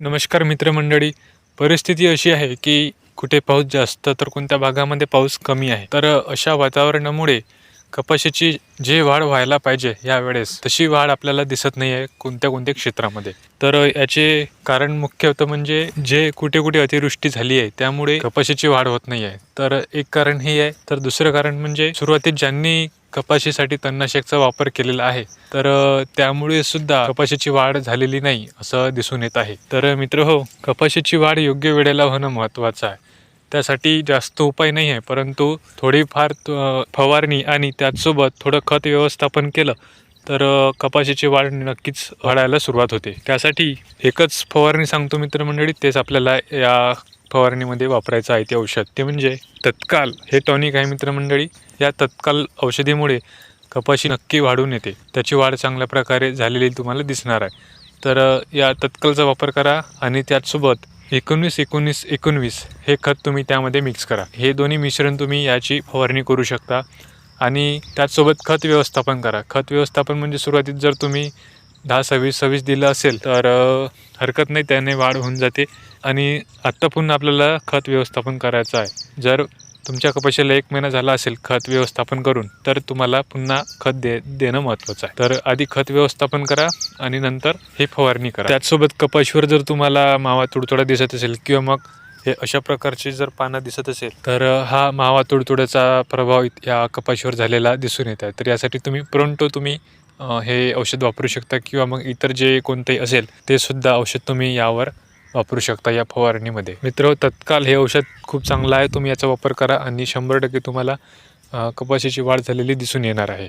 नमस्कार मित्रमंडळी. परिस्थिती अशी आहे की कुठे पाऊस जास्त तर कोणत्या भागामध्ये पाऊस कमी आहे? तर अशा वातावरणामुळे कपाशीची जे वाढ व्हायला पाहिजे यावेळेस तशी वाढ आपल्याला दिसत नाही आहे कोणत्या कोणत्या क्षेत्रामध्ये. तर याचे कारण मुख्य होतं म्हणजे जे कुठे कुठे अतिवृष्टी झाली आहे त्यामुळे कपाशीची वाढ होत नाही आहे तर एक कारण हे आहे. तर दुसरं कारण म्हणजे सुरुवातीत ज्यांनी कपाशीसाठी तणनाशकचा वापर केलेला आहे तर त्यामुळे सुद्धा कपाशीची वाढ झालेली नाही असं दिसून येत आहे. तर मित्र हो कपाशीची वाढ योग्य वेळेला होणं महत्त्वाचं आहे. त्यासाठी जास्त उपाय नाही आहे परंतु थोडीफार फवारणी आणि त्याचसोबत थोडं खत व्यवस्थापन केलं तर कपाशीची वाढ नक्कीच वाढायला सुरुवात होते. त्यासाठी एकच फवारणी सांगतो मित्रमंडळी तेच आपल्याला या फवारणीमध्ये वापरायचं आहे ते औषध. ते म्हणजे तत्काल हे टॉनिक आहे मित्रमंडळी या तत्काल औषधीमुळे कपाशी नक्की वाढून येते. त्याची वाढ चांगल्या प्रकारे झालेली तुम्हाला दिसणार आहे. तर या तत्कालचा वापर करा आणि त्याचसोबत एकोणवीस एकोणीस एकोणवीस हे खत तुम्ही त्यामध्ये मिक्स करा. हे दोन्ही मिश्रण तुम्ही याची फवारणी करू शकता आणि त्याचसोबत खत व्यवस्थापन करा. खत व्यवस्थापन म्हणजे सुरुवातीत जर तुम्ही दहा सव्वीस सव्वीस दिलं असेल तर हरकत नाही त्याने वाढ होऊन जाते आणि आत्ता पुन्हा आपल्याला खत व्यवस्थापन करायचं आहे. जर तुमच्या कपाशीला एक महिना झाला असेल खत व्यवस्थापन करून तर तुम्हाला पुन्हा खत दे देणं महत्त्वाचं आहे. तर आधी खत व्यवस्थापन करा आणि नंतर हे फवारणी करा. त्याचसोबत कपाशीवर जर तुम्हाला मावा तुडतुडा दिसत असेल किंवा मग हे अशा प्रकारची जर पानं दिसत असेल तर हा मावा तुडतुड्याचा प्रभाव इत- या कपाशीवर झालेला दिसून येत आहे. तर यासाठी तुम्ही प्रोंटो तुम्ही हे औषध वापरू शकता किंवा मग इतर जे कोणतेही असेल ते सुद्धा औषध तुम्ही यावर वापरू शकता या फवारणीमध्ये. मित्र तत्काल हे औषध खूप चांगलं आहे. तुम्ही याचा वापर करा आणि शंभर टक्के तुम्हाला कपाशीची वाढ झालेली दिसून येणार आहे.